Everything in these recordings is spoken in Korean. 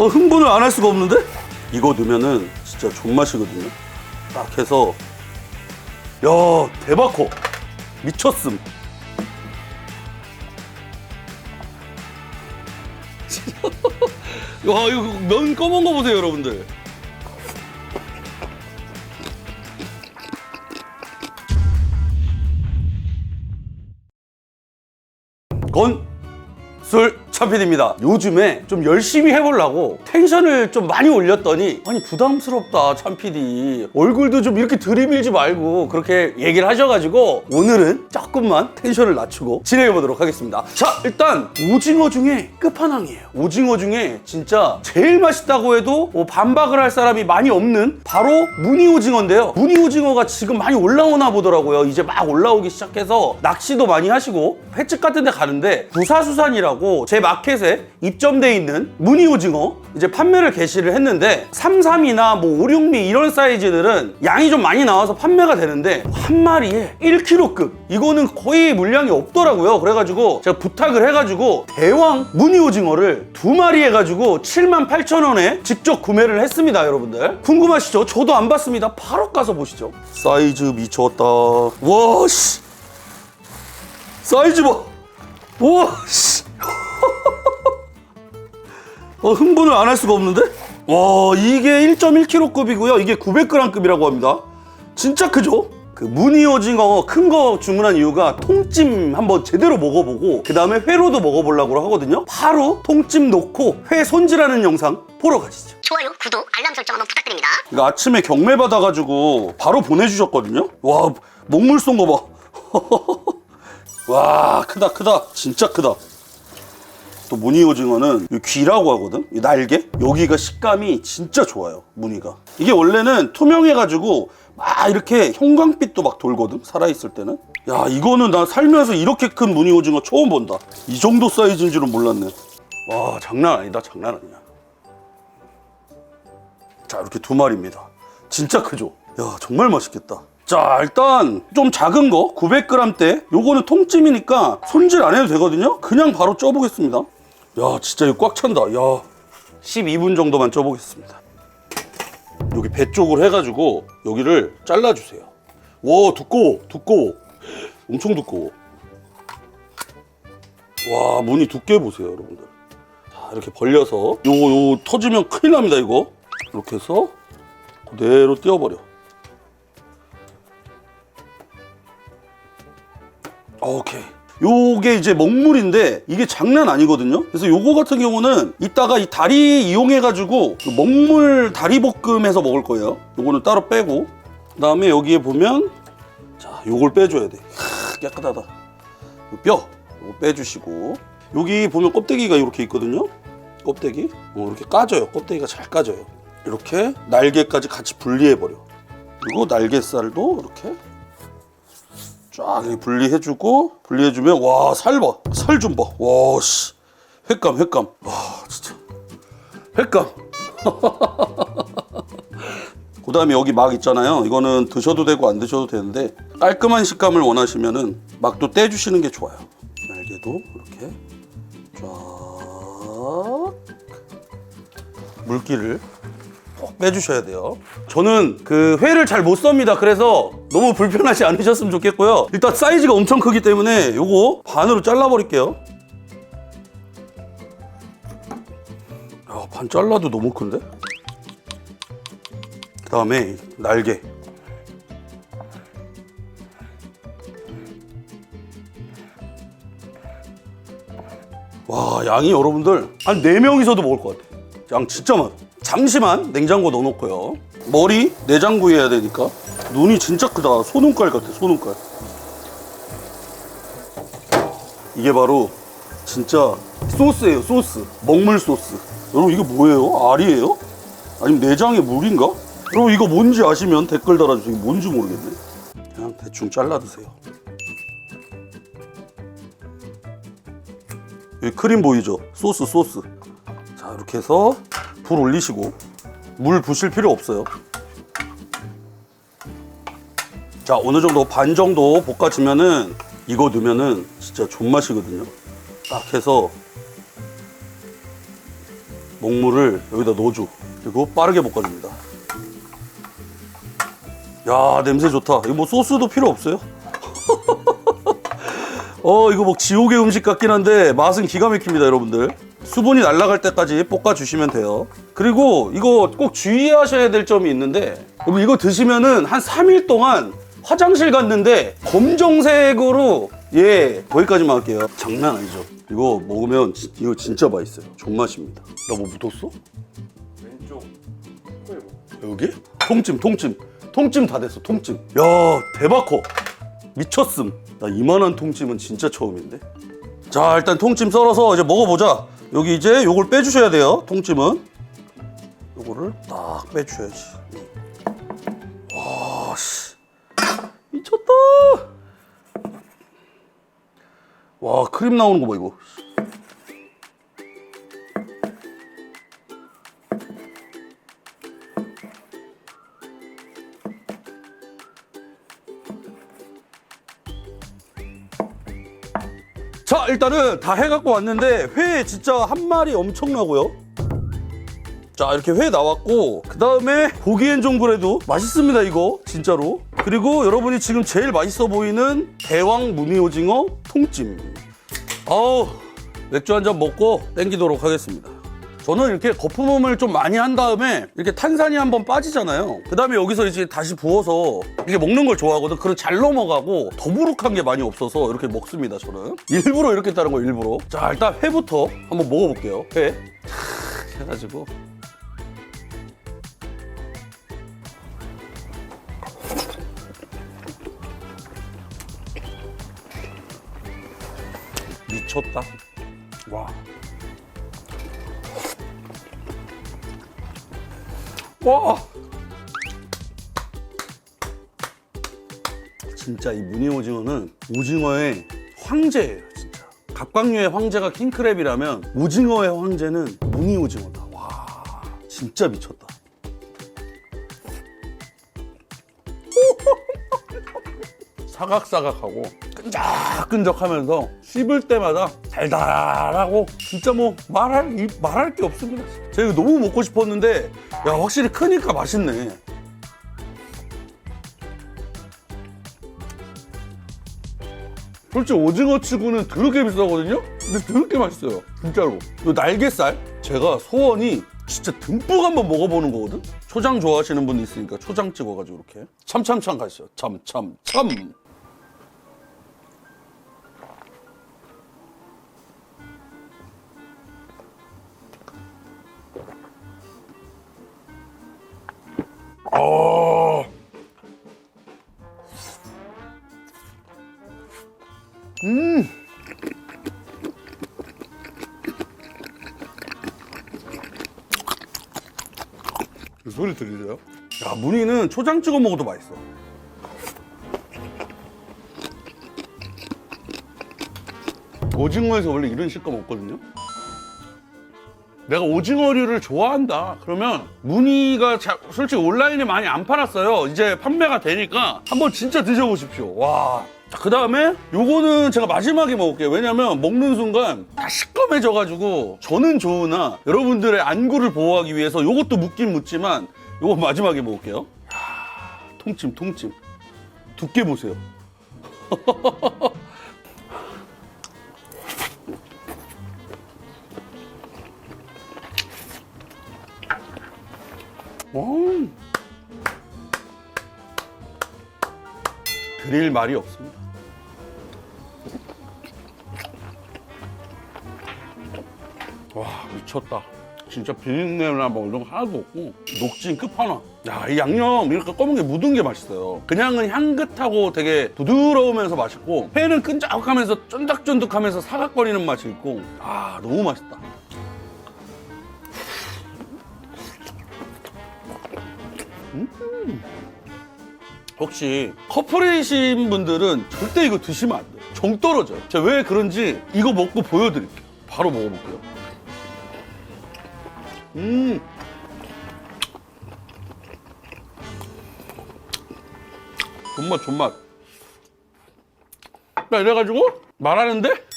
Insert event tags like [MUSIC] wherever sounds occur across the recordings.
어, 흥분을 안 할 수가 없는데? 이거 넣으면은 진짜 존맛이거든요. 딱 해서 야 대박코 미쳤음. [LAUGHS] 와 이거 면 검은 거 보세요 여러분들. 건술 차필입니다. 요즘에 좀 열심히 해보려고 텐션을 좀 많이 올렸더니 아니 부담스럽다 참PD 얼굴도 좀 이렇게 들이밀지 말고 그렇게 얘기를 하셔가지고 오늘은 조금만 텐션을 낮추고 진행해보도록 하겠습니다. 자 일단 오징어 중에 끝판왕이에요. 오징어 중에 진짜 제일 맛있다고 해도 뭐 반박을 할 사람이 많이 없는 바로 무늬 오징어인데요. 무늬 오징어가 지금 많이 올라오나 보더라고요. 이제 막 올라오기 시작해서 낚시도 많이 하시고 횟집 같은 데 가는데 부사수산이라고 제 마켓에 입점돼 있는 무늬 오징어 이제 판매를 개시를 했는데 33이나 뭐 5, 6미 이런 사이즈들은 양이 좀 많이 나와서 판매가 되는데 한 마리에 1kg급 이거는 거의 물량이 없더라고요. 그래가지고 제가 부탁을 해가지고 대왕 무늬 오징어를 두 마리 해가지고 7만 8천 원에 직접 구매를 했습니다, 여러분들. 궁금하시죠? 저도 안 봤습니다. 바로 가서 보시죠. 사이즈 미쳤다. 와 씨. 사이즈 봐. 와 씨. 어, 흥분을 안 할 수가 없는데? 와, 이게 1.1kg급이고요. 이게 900g급이라고 합니다. 진짜 크죠? 그 무늬 오징어 큰 거 주문한 이유가 통찜 한번 제대로 먹어보고 그 다음에 회로도 먹어보려고 하거든요. 바로 통찜 놓고 회 손질하는 영상 보러 가시죠. 좋아요, 구독, 알람 설정 한번 부탁드립니다. 이거 아침에 경매 받아가지고 바로 보내주셨거든요. 와 목물 쏜 거 봐. [LAUGHS] 와 크다 크다 진짜 크다. 또 무늬 오징어는 이 귀라고 하거든. 이 날개 여기가 식감이 진짜 좋아요. 무늬가 이게 원래는 투명해가지고 막 이렇게 형광빛도 막 돌거든. 살아있을 때는. 야 이거는 나 살면서 이렇게 큰 무늬 오징어 처음 본다. 이 정도 사이즈인 줄은 몰랐네. 와 장난 아니다 장난 아니야. 자 이렇게 두 마리입니다 진짜 크죠 야 정말 맛있겠다 자 일단 좀 작은 거 900g대 요거는 통찜이니까 손질 안 해도 되거든요 그냥 바로 쪄보겠습니다 야 진짜 이거 꽉 찬다. 야 12분 정도만 쪄보겠습니다. 여기 배 쪽으로 해가지고 여기를 잘라주세요. 와 두꺼워 두꺼워. 엄청 두꺼워. 와 무늬 두께 보세요 여러분들. 자 이렇게 벌려서 요거 요 터지면 큰일 납니다 이거. 이렇게 해서 그대로 띄워버려. 오케이 요게 이제 먹물인데 이게 장난 아니거든요. 그래서 요거 같은 경우는 이따가 이 다리 이용해 가지고 그 먹물 다리 볶음 해서 먹을 거예요. 요거는 따로 빼고. 그 다음에 여기에 보면 자 요걸 빼줘야 돼. 하, 깨끗하다. 요뼈 요거 빼주시고. 여기 보면 껍데기가 이렇게 있거든요. 껍데기? 어, 이렇게 까져요. 껍데기가 잘 까져요. 이렇게 날개까지 같이 분리해 버려. 그리고 날개살도 이렇게 쫙 분리해주고 분리해주면 와 살 봐. 살 좀 봐. 와 씨. 횟감 횟감. 와 진짜. 횟감. [LAUGHS] 그 다음에 여기 막 있잖아요. 이거는 드셔도 되고 안 드셔도 되는데 깔끔한 식감을 원하시면은 막도 떼주시는 게 좋아요. 날개도 이렇게 쫙. 물기를 꼭 빼주셔야 돼요. 저는 그 회를 잘 못 썹니다. 그래서 너무 불편하지 않으셨으면 좋겠고요. 일단 사이즈가 엄청 크기 때문에 요거 반으로 잘라버릴게요. 야, 반 잘라도 너무 큰데? 그 다음에 날개. 와, 양이 여러분들 한 4명이서도 먹을 것 같아. 양 진짜 많아. 잠시만 냉장고 넣어놓고요. 머리 내장구 해야 되니까 눈이 진짜 크다. 소눈깔 같아. 소눈깔. 이게 바로 진짜 소스예요. 소스. 먹물 소스. 여러분 이게 뭐예요? 알이에요? 아니면 내장의 물인가? 여러분 이거 뭔지 아시면 댓글 달아주세요. 뭔지 모르겠네. 그냥 대충 잘라 드세요. 여기 크림 보이죠? 소스 소스. 자 이렇게 해서 불 올리시고 물 부실 필요 없어요. 자 어느 정도 반 정도 볶아지면은 이거 넣으면은 진짜 존맛이거든요. 딱 해서 먹물을 여기다 넣어줘. 그리고 빠르게 볶아줍니다. 야 냄새 좋다. 이거 뭐 소스도 필요 없어요. [LAUGHS] 어 이거 뭐 지옥의 음식 같긴 한데 맛은 기가 막힙니다 여러분들. 수분이 날아갈 때까지 볶아 주시면 돼요. 그리고 이거 꼭 주의하셔야 될 점이 있는데 여러분 이거 드시면은 한 3일 동안 화장실 갔는데 검정색으로 예 거기까지만 할게요. 장난 아니죠. 이거 먹으면 지- 이거 진짜 맛있어요. 존맛입니다. 나 뭐 묻었어? 왼쪽 코에 뭐 여기? 통찜 통찜 통찜 다 됐어 통찜 야 대박 커 미쳤음 나 이만한 통찜은 진짜 처음인데 자 일단 통찜 썰어서 이제 먹어보자 여기 이제 요걸 빼주셔야 돼요 통찜은. 요거를 딱 빼주셔야지. 와 씨. 미쳤다. 와 크림 나오는 거 봐 이거 자 일단은 다 해갖고 왔는데 회 진짜 한 마리 엄청나고요. 자 이렇게 회 나왔고 그 다음에 보기엔 좀 그래도 맛있습니다 이거 진짜로. 그리고 여러분이 지금 제일 맛있어 보이는 대왕 무늬오징어 통찜. 아우 맥주 한 잔 먹고 땡기도록 하겠습니다 저는 이렇게 거품음을 좀 많이 한 다음에 이렇게 탄산이 한번 빠지잖아요. 그 다음에 여기서 이제 다시 부어서 이렇게 먹는 걸 좋아하거든. 그리고 잘 넘어가고 더부룩한 게 많이 없어서 이렇게 먹습니다. 저는 일부러 이렇게 따른 거 일부러. 자 일단 회부터 한번 먹어볼게요. 회탁 해가지고 미쳤다. 와. 와! 진짜 이 무늬 오징어는 오징어의 황제예요, 진짜. 갑각류의 황제가 킹크랩이라면 오징어의 황제는 무늬 오징어다. 와, 진짜 미쳤다. [LAUGHS] 사각사각하고 끈적끈적하면서 씹을 때마다 달달하고 진짜 뭐 말할 이- 말할 게 없습니다. 제가 이거 너무 먹고 싶었는데 야 확실히 크니까 맛있네. 솔직히 오징어 치고는 더럽게 비싸거든요? 근데 더럽게 맛있어요. 진짜로. 이 날개살? 제가 소원이 진짜 듬뿍 한번 먹어보는 거거든? 초장 좋아하시는 분이 있으니까 초장 찍어가지고 이렇게. 참참참 가시죠. 참참참. 어. 그 소리 들리세요? 야, 무늬는 초장 찍어 먹어도 맛있어. 오징어에서 원래 이런 식감 없거든요? 내가 오징어류를 좋아한다. 그러면 무늬가 자- 솔직히 온라인에 많이 안 팔았어요. 이제 판매가 되니까 한번 진짜 드셔보십시오. 와. 그 다음에 요거는 제가 마지막에 먹을게요. 왜냐면 먹는 순간 다 시꺼매져가지고 저는 좋으나 여러분들의 안구를 보호하기 위해서 요것도 묻긴 묻지만 요거 마지막에 먹을게요. 야, 통찜, 통찜. 두께 보세요. [LAUGHS] 와. 드릴 말이 없습니다. 와 미쳤다. 진짜 비린내나 뭐 이런 거 하나도 없고 녹진 끝판왕. 야이 양념 이렇게 검은 게 묻은 게 맛있어요. 그냥은 향긋하고 되게 부드러우면서 맛있고 회는 끈적하면서 쫀득쫀득하면서 사각거리는 맛이 있고 아 너무 맛있다. 혹시 커플이신 분들은 절대 이거 드시면 안 돼요. 정 떨어져요. 제가 왜 그런지 이거 먹고 보여드릴게요. 바로 먹어볼게요. 음. 존맛, 존맛. 나 이래가지고 말하는데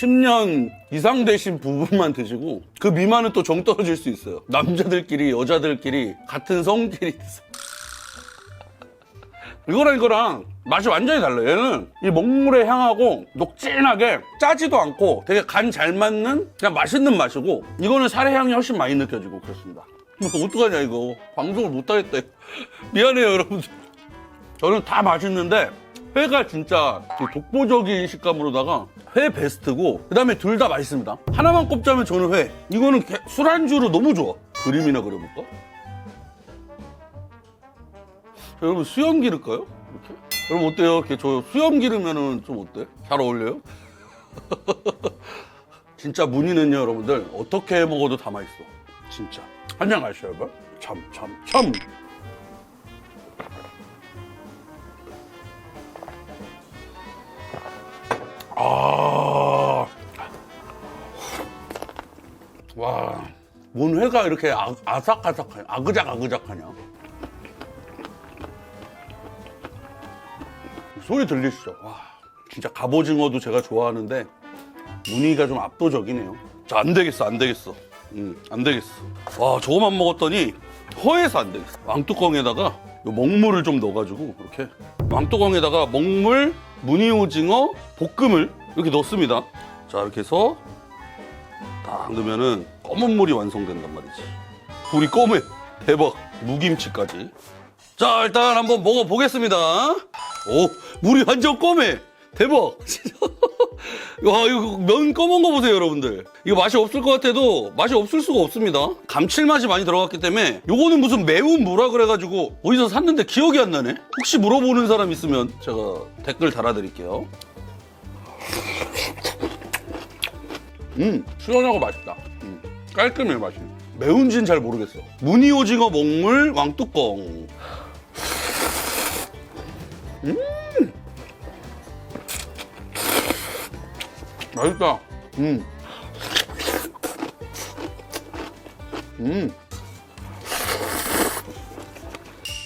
10년 이상 되신 부부만 드시고 그 미만은 또 정 떨어질 수 있어요. 남자들끼리 여자들끼리 같은 성끼리 이거랑 이거랑 맛이 완전히 달라요. 얘는 이 먹물의 향하고 녹진하게 짜지도 않고 되게 간 잘 맞는 그냥 맛있는 맛이고 이거는 살의 향이 훨씬 많이 느껴지고 그렇습니다. 뭐 어떡하냐 이거 방송을 못하겠다. [LAUGHS] 미안해요 여러분들. 저는 다 맛있는데 회가 진짜 이 독보적인 식감으로다가 회 베스트고 그다음에 둘 다 맛있습니다. 하나만 꼽자면 저는 회. 이거는 개- 술안주로 너무 좋아. 그림이나 그려볼까? 자, 여러분 수염 기를까요? 이렇게? 여러분 어때요? 저 수염 기르면은 좀 어때? 잘 어울려요? [LAUGHS] 진짜 무늬는요 여러분들 어떻게 먹어도 다 맛있어. 진짜. 한 잔 가시죠 여러분. 참 참, 참. 아. 뭔 회가 이렇게 아, 아삭아삭하냐, 아그작 아그작하냐. 소리 들리시죠? 와, 진짜 갑오징어도 제가 좋아하는데 무늬가 좀 압도적이네요. 자, 안 되겠어, 안 되겠어. 음, 안 되겠어. 와, 저거만 먹었더니 허해서 안 되겠어. 왕뚜껑에다가 요 먹물을 좀 넣어가지고 이렇게 왕뚜껑에다가 먹물, 무늬 오징어, 볶음을 이렇게 넣습니다. 자, 이렇게 해서 딱 넣으면은 검은 물이 완성된단 말이지. 불이 검해. 대박. 무김치까지. 자, 일단 한번 먹어보겠습니다. 오, 물이 완전 검해. 대박. [LAUGHS] 와, 이거 면 검은 거 보세요, 여러분들. 이거 맛이 없을 것 같아도 맛이 없을 수가 없습니다. 감칠맛이 많이 들어갔기 때문에 요거는 무슨 매운 무라 그래가지고 어디서 샀는데 기억이 안 나네. 혹시 물어보는 사람 있으면 제가 댓글 달아드릴게요. 음, 시원하고 맛있다. 음, 깔끔해 맛이. 매운지는 잘 모르겠어. 무늬 오징어 먹물 왕뚜껑. 음, 맛있다. 음, 음.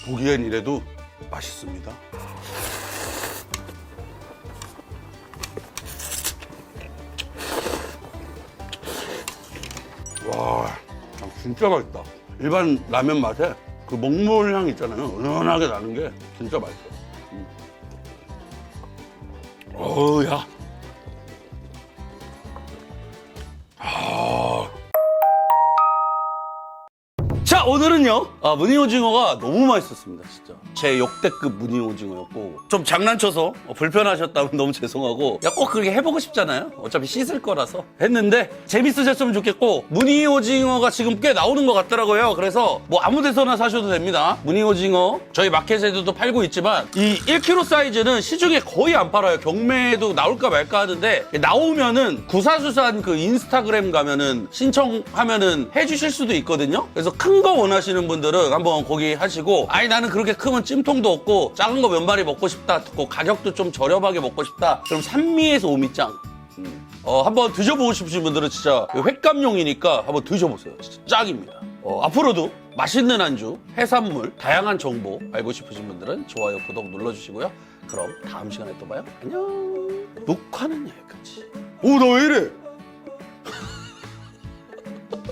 보기엔 이래도 맛있습니다. 와, 아, 진짜 맛있다. 일반 라면 맛에 그 먹물 향 있잖아요. 은은하게 나는 게 진짜 맛있어. 음. 어우, 야. 자, 오늘은요, 아, 무늬 오징어가 너무 맛있었습니다, 진짜. 제 역대급 무늬 오징어였고, 좀 장난쳐서 어, 불편하셨다면 너무 죄송하고, 야, 꼭 그렇게 해보고 싶잖아요? 어차피 씻을 거라서. 했는데, 재밌으셨으면 좋겠고, 무늬 오징어가 지금 꽤 나오는 것 같더라고요. 그래서, 뭐 아무 데서나 사셔도 됩니다. 무늬 오징어, 저희 마켓에도 팔고 있지만, 이 1kg 사이즈는 시중에 거의 안 팔아요. 경매에도 나올까 말까 하는데, 나오면은, 구사수산 그 인스타그램 가면은, 신청하면은 해주실 수도 있거든요? 그래서 큰거 거 원하시는 분들은 한번 거기 하시고 아니 나는 그렇게 크면 찜통도 없고 작은 거 면발이 먹고 싶다 듣고 가격도 좀 저렴하게 먹고 싶다 그럼 산미에서 오미짱 어, 한번 드셔보고 싶으신 분들은 진짜 횟감용이니까 한번 드셔보세요. 진짜 짱입니다. 어, 앞으로도 맛있는 안주, 해산물, 다양한 정보 알고 싶으신 분들은 좋아요, 구독 눌러주시고요. 그럼 다음 시간에 또 봐요. 안녕. 녹화는 여기까지. 오 나 왜 이래? [LAUGHS]